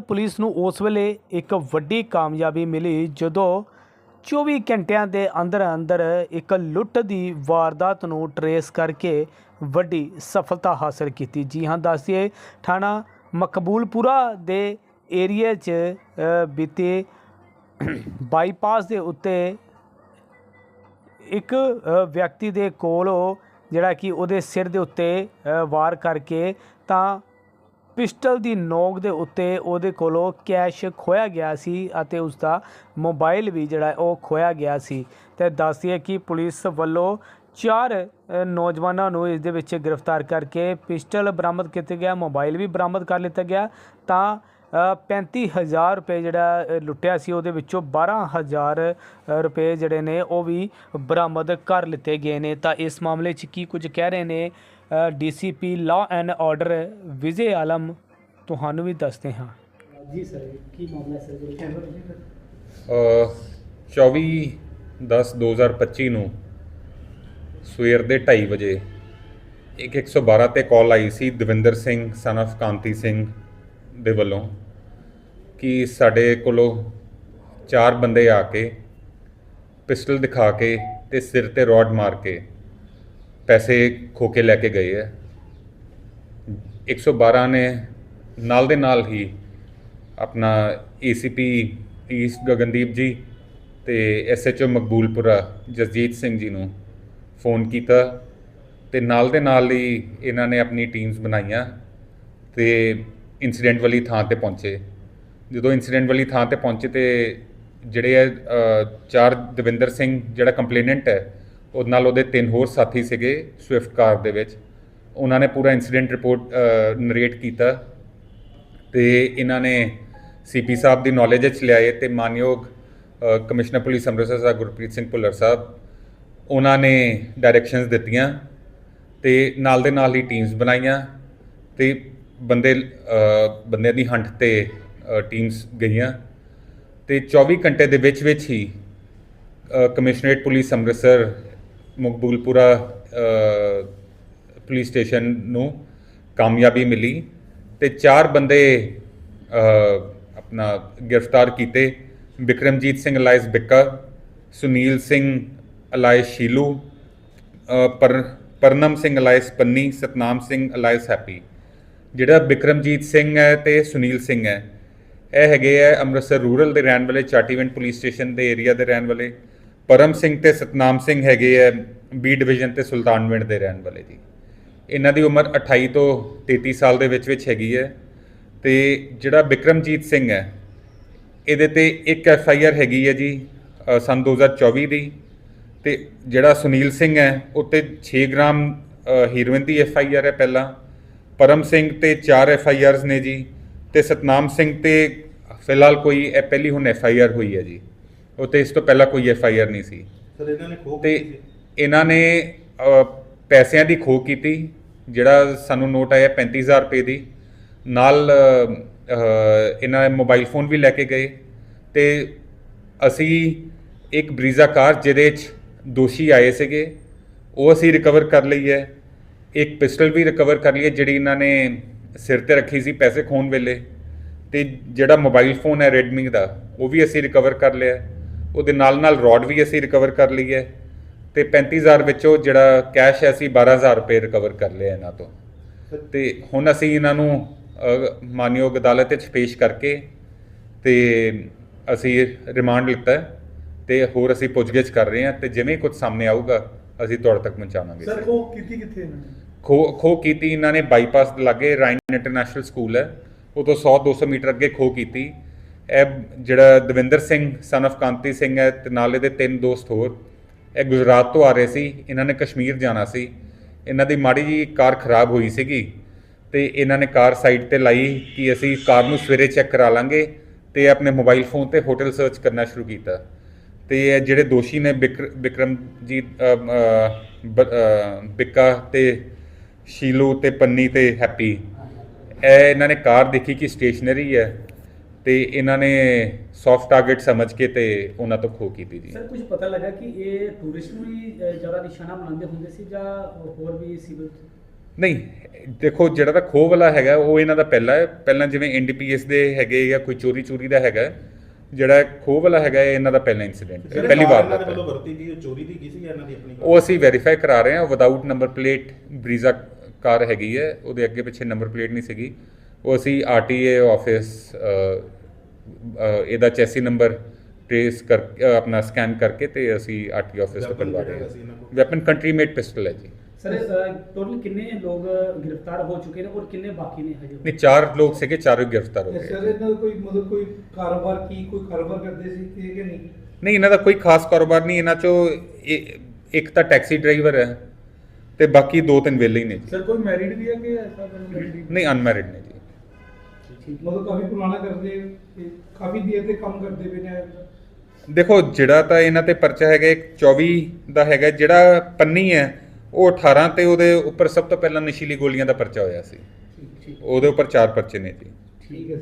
Police ਨੂੰ ਉਸ ਵੇਲੇ ਇੱਕ ਵੱਡੀ ਕਾਮਯਾਬੀ ਮਿਲੀ ਜਦੋਂ 24 ਘੰਟਿਆਂ ਦੇ ਅੰਦਰ ਅੰਦਰ ਇੱਕ ਲੁੱਟ ਦੀ ਵਾਰਦਾਤ ਨੂੰ ਟਰੇਸ ਕਰਕੇ ਵੱਡੀ ਸਫਲਤਾ ਹਾਸਲ ਕੀਤੀ। ਜੀ ਹਾਂ, ਦੱਸਿਏ, ਥਾਣਾ ਮਕਬੂਲਪੁਰਾ ਦੇ ਏਰੀਆ 'ਚ ਬੀਤੇ ਬਾਈਪਾਸ ਦੇ ਉੱਤੇ ਇੱਕ ਵਿਅਕਤੀ ਦੇ ਕੋਲੋਂ ਜਿਹੜਾ ਕਿ ਉਹਦੇ ਸਿਰ ਦੇ ਉੱਤੇ ਵਾਰ ਕਰਕੇ ਤਾਂ ਪਿਸਟਲ ਦੀ ਨੋਕ ਦੇ ਉੱਤੇ ਉਹਦੇ ਕੋਲੋਂ ਕੈਸ਼ ਖੋਇਆ ਗਿਆ ਸੀ ਅਤੇ ਉਸ ਦਾ ਮੋਬਾਈਲ ਵੀ ਜਿਹੜਾ ਉਹ ਖੋਇਆ ਗਿਆ ਸੀ। ਤੇ ਦੱਸਦੀਏ ਕਿ ਪੁਲਿਸ ਵੱਲੋਂ ਚਾਰ ਨੌਜਵਾਨਾਂ ਨੂੰ ਇਸ ਦੇ ਵਿੱਚ ਗ੍ਰਿਫਤਾਰ ਕਰਕੇ ਪਿਸਟਲ ਬਰਾਮਦ ਕੀਤਾ ਗਿਆ ਮੋਬਾਈਲ ਵੀ ਬਰਾਮਦ ਕਰ ਲਿੱਤਾ ਗਿਆ। ਤਾਂ ਅ, 35000 ਰੁਪਏ ਜਿਹੜਾ ਲੁੱਟਿਆ ਸੀ ਉਹਦੇ ਵਿੱਚੋਂ 12000 ਅ, ਰੁਪਏ ਜਿਹੜੇ ਨੇ ਉਹ ਵੀ ਬਰਾਮਦ ਕਰ ਲਿੱਤੇ ਗਏ ਨੇ। ਤਾਂ ਇਸ ਮਾਮਲੇ 'ਚ ਕੀ ਕੁਝ ਕਹਿ ਰਹੇ ਨੇ? DCP law and order Vijay Alam ਤੁਹਾਨੂੰ ਵੀ ਦੱਸਦੇ ਹਾਂ। ਜੀ ਸਰ ਕੀ ਮਾਮਲਾ ਸਰ ਜੀ? ਅ, 24 10 2025 ਨੂੰ ਸਵੇਰ ਦੇ 2:30 ਵਜੇ ਇੱਕ 112 ਤੇ ਕਾਲ ਆਈ ਸੀ ਦਵਿੰਦਰ ਸਿੰਘ ਸਨ of ਕਾਂਤੀ ਸਿੰਘ ਦੇ ਵੱਲੋਂ ਕਿ ਸਾਡੇ ਕੋਲੋਂ ਚਾਰ ਬੰਦੇ ਆ ਕੇ ਪਿਸਟਲ ਦਿਖਾ ਕੇ ਤੇ ਸਿਰ ਤੇ ਰੋਡ ਮਾਰ ਕੇ ਪੈਸੇ ਖੋ ਕੇ ਲੈ ਕੇ ਗਏ ਹੈ। 112 ਨੇ ਨਾਲ ਦੇ ਨਾਲ ਹੀ ਆਪਣਾ ਏਸੀਪੀ ਈਸਟ ਗਗਨਦੀਪ ਜੀ ਤੇ ਐਸਐਚਓ ਮਕਬੂਲਪੁਰਾ ਜਸਜੀਤ ਸਿੰਘ ਜੀ ਨੂੰ ਫੋਨ ਕੀਤਾ ਤੇ ਨਾਲ ਦੇ ਨਾਲ ਹੀ ਇਹਨਾਂ ਨੇ ਆਪਣੀ ਟੀਮਸ ਬਣਾਈਆਂ ਤੇ ਇਨਸੀਡੈਂਟ ਵਾਲੀ ਥਾਂ ਤੇ ਪਹੁੰਚੇ। ਜਦੋਂ ਇਨਸੀਡੈਂਟ ਵਾਲੀ ਥਾਂ ਤੇ ਪਹੁੰਚੇ ਤੇ ਜਿਹੜੇ ਹੈ, ਅ, ਚਾਰ ਦਵਿੰਦਰ ਸਿੰਘ ਜਿਹੜਾ ਕੰਪਲੇਨੈਂਟ ਹੈ ਉਹ ਨਾਲ ਉਹਦੇ ਤਿੰਨ ਹੋਰ ਸਾਥੀ ਸੀਗੇ ਸਵਿਫਟ ਕਾਰ ਦੇ ਵਿੱਚ। ਉਹਨਾਂ ਨੇ ਪੂਰਾ ਇਨਸੀਡੈਂਟ ਰਿਪੋਰਟ ਨਰੇਟ ਕੀਤਾ ਤੇ ਇਹਨਾਂ ਨੇ ਸੀਪੀ ਸਾਹਿਬ ਦੀ ਨੌਲੇਜ ਵਿੱਚ ਲਿਆਏ ਤੇ ਮਾਨਯੋਗ ਕਮਿਸ਼ਨਰ ਪੁਲਿਸ ਅੰਮ੍ਰਿਤਸਰ ਸਾਹਿਬ ਗੁਰਪ੍ਰੀਤ ਸਿੰਘ ਭੁੱਲਰ ਸਾਹਿਬ ਉਹਨਾਂ ਨੇ ਡਾਇਰੈਕਸ਼ਨਸ ਦਿੱਤੀਆਂ ਤੇ ਨਾਲ ਦੇ ਨਾਲ ਹੀ ਟੀਮਸ ਬਣਾਈਆਂ ਤੇ ਬੰਦੇ ਅ, ਬੰਦਿਆਂ ਦੀ ਹੰਟ ਤੇ ਟੀਮਸ ਗਈਆਂ ਤੇ 24 ਘੰਟੇ ਦੇ ਵਿੱਚ ਵਿੱਚ ਹੀ commissionerate police Amritsar Maqboolpura police station ਨੂੰ ਕਾਮਯਾਬੀ ਮਿਲੀ ਤੇ ਚਾਰ ਬੰਦੇ ਆਪਣਾ ਗ੍ਰਿਫਤਾਰ ਕੀਤੇ। ਵਿਕਰਮਜੀਤ ਸਿੰਘ ਅਲਾਇਸ ਬਿੱਕਾ, ਸੁਨੀਲ ਸਿੰਘ ਅਲਾਇਸ ਸ਼ੀਲੂ ਪਰ, Parnam Singh alias Panni, Satnam Singh alias Happy. ਜਿਹੜਾ ਵਿਕਰਮਜੀਤ ਸਿੰਘ ਹੈ ਤੇ ਸੁਨੀਲ ਸਿੰਘ ਹੈ, ਇਹ ਹੈਗੇ ਹੈ ਅੰਮ੍ਰਿਤਸਰ ਰੂਰਲ ਦੇ ਰਹਿਣ ਵਾਲੇ, ਚਾਟੀਵਿੰਡ ਪੁਲਿਸ ਸਟੇਸ਼ਨ ਦੇ ਏਰੀਆ ਦੇ ਰਹਿਣ ਵਾਲੇ। ਪਰਮ ਸਿੰਘ ਤੇ ਸਤਨਾਮ ਸਿੰਘ ਹੈਗੇ ਹੈ ਬੀ ਡਿਵੀਜ਼ਨ ਤੇ ਸੁਲਤਾਨਵਿੰਡ ਦੇ ਰਹਿਣ ਵਾਲੇ ਜੀ। ਇਹਨਾਂ ਦੀ ਉਮਰ 28 ਤੋਂ 33 ਸਾਲ ਦੇ ਵਿੱਚ ਵਿੱਚ ਹੈਗੀ ਹੈ ਤੇ ਜਿਹੜਾ ਵਿਕਰਮਜੀਤ ਸਿੰਘ ਹੈ ਇਹਦੇ ਤੇ ਇੱਕ ਐਫ ਆਈ ਆਰ ਹੈਗੀ ਹੈ ਜੀ ਅ, ਸੰਨ 2024 ਦੀ। ਤੇ ਜਿਹੜਾ ਸੁਨੀਲ ਸਿੰਘ ਹੈ ਉੱਤੇ 6 ਗ੍ਰਾਮ ਹੀਰੋਇਨ ਦੀ ਐਫ ਆਈ ਆਰ ਹੈ ਪਹਿਲਾਂ। ਪਰਮ ਸਿੰਘ ਤੇ 4 ਐਫ ਆਈ ਆਰਸ ਨੇ ਜੀ। ਤੇ ਸਤਨਾਮ ਸਿੰਘ ਤੇ ਫਿਲਹਾਲ ਕੋਈ ਇਹ ਪਹਿਲੀ ਹੁਣ ਐਫ ਆਈ ਆਰ ਹੋਈ ਹੈ ਜੀ। ਉੱਤੇ ਇਸ ਤੋਂ ਪਹਿਲਾਂ ਕੋਈ ਐਫ ਆਈ ਆਰ ਨਹੀਂ ਸੀ। ਸਰ ਇਹਨਾਂ ਨੇ ਖੋਹ ਤੇ। ਇਹਨਾਂ ਨੇ ਅ, ਪੈਸਿਆਂ ਦੀ ਖੋਹ ਕੀਤੀ ਜਿਹੜਾ ਸਾਨੂੰ ਨੋਟ ਆਇਆ 35000 ਰੁਪਏ ਦੀ। ਨਾਲ ਅ, ਅ, ਇਹਨਾਂ ਨੇ ਮੋਬਾਈਲ ਫੋਨ ਵੀ ਲੈ ਕੇ ਗਏ। ਤੇ ਅਸੀਂ ਇੱਕ ਬਰੀਜ਼ਾ ਕਾਰ ਜਿਹਦੇ 'ਚ ਦੋਸ਼ੀ ਆਏ ਸੀਗੇ ਉਹ ਅਸੀਂ ਰਿਕਵਰ ਕਰ ਲਈ ਹੈ। ਇੱਕ ਪਿਸਟਲ ਵੀ ਰਿਕਵਰ ਕਰ ਲਈ ਹੈ ਜਿਹੜੀ ਇਹਨਾਂ ਨੇ ਸਿਰ ਤੇ ਰੱਖੀ ਸੀ ਪੈਸੇ ਖੋਣ ਵੇਲੇ। ਤੇ ਜਿਹੜਾ ਮੋਬਾਈਲ ਫੋਨ ਹੈ Redmi ਦਾ ਉਹ ਵੀ ਅਸੀਂ ਰਿਕਵਰ ਕਰ ਲਿਆ। ਹੈ। ਉਹਦੇ ਨਾਲ ਨਾਲ ਰੋਡ ਵੀ ਅਸੀਂ ਰਿਕਵਰ ਕਰ ਲਈ ਹੈ ਤੇ 35000 ਵਿੱਚੋਂ ਜਿਹੜਾ ਕੈਸ਼ ਹੈ ਅਸੀਂ 12000 ਰੁਪਏ ਰਿਕਵਰ ਕਰ ਲਿਆ ਇਹਨਾਂ ਤੋਂ। ਤੇ ਹੁਣ ਅਸੀਂ ਇਹਨਾਂ ਨੂੰ ਮਾਨਯੋਗ ਅਦਾਲਤ ਵਿੱਚ ਪੇਸ਼ ਕਰਕੇ ਤੇ ਅਸੀਂ ਰਿਮਾਂਡ ਲਿੱਤਾ ਹੈ ਤੇ ਹੋਰ ਅਸੀਂ ਪੁੱਛਗਿੱਛ ਕਰ ਰਹੇ ਹਾਂ ਤੇ ਜਿਵੇਂ ਕੁਝ ਸਾਹਮਣੇ ਆਊਗਾ ਅਸੀਂ ਤੁਹਾਡੇ ਤੱਕ ਪਹੁੰਚਾਵਾਂਗੇ ਸਰ ਖੋਹ ਕੀਤੀ ਕਿੱਥੇ ਇਹਨਾਂ ਨੇ? ਖੋ ਖੋ ਕੀਤੀ ਇਹਨਾਂ ਨੇ ਬਾਈਪਾਸ ਦੇ ਲਾਗੇ ਰਾਈਨ ਇੰਟਰਨੈਸ਼ਨਲ ਸਕੂਲ ਹੈ। ਉਹ ਤੋਂ 100 200 ਮੀਟਰ ਅੱਗੇ ਖੋ ਕੀਤੀ। ਇਹ ਜਿਹੜਾ ਦਵਿੰਦਰ ਸਿੰਘ ਸਨ of ਕਾਂਤੀ ਸਿੰਘ ਹੈ ਤੇ ਨਾਲ ਇਹਦੇ ਤਿੰਨ ਦੋਸਤ ਹੋਰ। ਇਹ ਗੁਜਰਾਤ ਤੋਂ ਆ ਰਹੇ ਸੀ ਇਹਨਾਂ ਨੇ ਕਸ਼ਮੀਰ ਜਾਣਾ ਸੀ। ਇਹਨਾਂ ਦੀ ਮਾੜੀ ਜੀ ਕਾਰ ਖਰਾਬ ਹੋਈ ਸੀਗੀ ਤੇ ਇਹਨਾਂ ਨੇ ਕਾਰ ਸਾਈਡ ਤੇ ਲਾਈ ਕਿ ਅਸੀਂ ਕਾਰ ਨੂੰ ਸਵੇਰੇ ਚੈੱਕ ਕਰਾ ਲਾਂਗੇ ਤੇ ਆਪਣੇ ਮੋਬਾਈਲ ਫੋਨ ਤੇ ਹੋਟਲ ਸਰਚ ਕਰਨਾ ਸ਼ੁਰੂ ਕੀਤਾ। ਤੇ ਇਹ ਜਿਹੜੇ ਦੋਸ਼ੀ ਨੇ ਬਿਕਰ- ਬਿਕਰਮਜੀਤ ਅ, ਬ- ਬਿੱਕਾ ਤੇ ਸ਼ੀਲੂ ਤੇ ਪੰਨੀ ਤੇ ਹੈਪੀ ਇਹ ਇਹਨਾਂ ਨੇ ਕਾਰ ਦੇਖੀ ਕਿ ਸਟੇਸ਼ਨਰੀ ਹੈ। ਤੇ ਇਹਨਾਂ ਨੇ ਸੌਫਟ ਟਾਰਗੇਟ ਸਮਝ ਕੇ ਤੇ ਉਹਨਾਂ ਤੋਂ ਖੋ ਕੀਤੀ ਜੀ। ਸਰ ਕੁਝ ਪਤਾ ਲੱਗਾ ਕਿ ਇਹ ਟੂਰਿਸਟ ਨੂੰ ਹੀ ਜ਼ਿਆਦਾ ਨਿਸ਼ਾਨਾ ਬਣਾਉਂਦੇ ਹੁੰਦੇ ਸੀ ਜਾਂ ਹੋਰ ਵੀ ਸਿਵਲ ਨਹੀਂ ਦੇਖੋ ਜਿਹੜਾ ਤਾਂ ਖੋਹ ਵਾਲਾ ਹੈਗਾ ਉਹ ਇਹਨਾਂ ਦਾ ਪਹਿਲਾ ਹੈ। ਪਹਿਲਾਂ ਜਿਵੇਂ ਐਨਡੀਪੀਐਸ ਦੇ ਹੈਗੇ ਜਾਂ ਕੋਈ ਚੋਰੀ ਚੋਰੀ ਦਾ ਹੈਗਾ ਜਿਹੜਾ ਖੋਹ ਵਾਲਾ ਹੈਗਾ ਇਹ ਇਹਨਾਂ ਦਾ ਪਹਿਲਾ ਇਨਸੀਡੈਂਟ ਪਹਿਲੀ ਵਾਰ ਇਹਨਾਂ ਦਾ ਵੱਲੋਂ ਵਰਤੀ ਗਈ ਉਹ ਚੋਰੀ ਦੀ ਕੀ ਸੀ ਜਾਂ ਇਹਨਾਂ ਦੀ ਆਪਣੀ ਕਾਰ? ਉਹ ਅਸੀਂ ਵੈਰੀਫਾਈ ਕਰਾ ਰਹੇ ਹਾਂ without number plate Brezza car ਹੈਗੀ ਹੈ ਉਹਦੇ ਅੱਗੇ ਪਿੱਛੇ ਨੰਬਰ ਪਲੇਟ ਨਹੀਂ ਸੀਗੀ। ਉਹ ਅਸੀਂ ਆਰਟੀਏ ਆਫਿਸ ਇਹਦਾ ਚੈਸੀ ਨੰਬਰ ਟ੍ਰੇਸ ਕਰ ਆਪਣਾ ਸਕੈਨ ਕਰਕੇ ਤੇ ਅਸੀਂ ਆਰਟੀ ਆਫਿਸ ਤੋਂ ਕਰਵਾ ਰਹੇ ਇਹਨਾਂ ਹਾਂ? ਵੈਪਨ ਕੰਟਰੀ ਮੇਡ ਪਿਸਟਲ ਹੈ ਜੀ। ਸਰ ਟੋਟਲ ਕਿੰਨੇ ਲੋਕ ਗ੍ਰਿਫਤਾਰ ਹੋ ਚੁੱਕੇ ਨੇ ਔਰ ਕਿੰਨੇ ਬਾਕੀ ਨੇ ਹਜੇ? ਨਹੀਂ ਚਾਰ ਲੋਕ ਸੀਗੇ ਚਾਰੋਂ ਗ੍ਰਿਫਤਾਰ ਹੋ ਸਰ ਗਏ। ਇਹਨਾਂ ਦਾ ਕੋਈ ਮਤਲਬ ਕੋਈ ਕਾਰੋਬਾਰ ਕੀ ਕੋਈ ਕਾਰੋਬਾਰ ਕਰਦੇ ਸੀ ਕਿ ਕਿ ਨਹੀਂ? ਨਹੀਂ ਇਹਨਾਂ ਦਾ ਕੋਈ ਖਾਸ ਕਾਰੋਬਾਰ ਨਹੀਂ ਇਹਨਾਂ ਚੋਂ ਇੱਕ ਤਾਂ ਟੈਕਸੀ ਡਰਾਈਵਰ ਹੈ ਤੇ ਬਾਕੀ ਦੋ ਤਿੰਨ ਵਿਹਲੇ ਹੀ ਨੇ ਜੀ। ਸਰ ਕੋਈ ਮੈਰਿਡ ਵੀ ਹੈ ਕਿ ਐਸਾ ਨਹੀਂ ਅਨਮੈਰਿਡ ਨੇ ਜੀ। ਮਤਲਬ ਕਾਫੀ ਪੁਰਾਣਾ ਕਰਦੇ ਤੇ ਕਾਫੀ ਦੇਰ ਤੇ ਕੰਮ ਕਰਦੇ ਪਏ ਨੇ। ਦੇਖੋ ਜਿਹੜਾ ਤਾਂ ਇਹਨਾਂ ਤੇ ਪਰਚਾ ਹੈਗਾ ਇੱਕ 24 ਦਾ ਹੈਗਾ ਜਿਹੜਾ ਪੰਨੀ ਹੈ ਉਹ 18 ਤੇ ਉਹਦੇ ਉੱਪਰ ਸਭ ਤੋਂ ਪਹਿਲਾਂ ਨਸ਼ੀਲੀ ਗੋਲੀਆਂ ਦਾ ਪਰਚਾ ਹੋਇਆ ਸੀ। ਠੀਕ ਠੀਕ। ਉਹਦੇ ਉੱਪਰ ਚਾਰ ਪਰਚੇ ਨੇ ਜੀ। ਠੀਕ ਹੈ।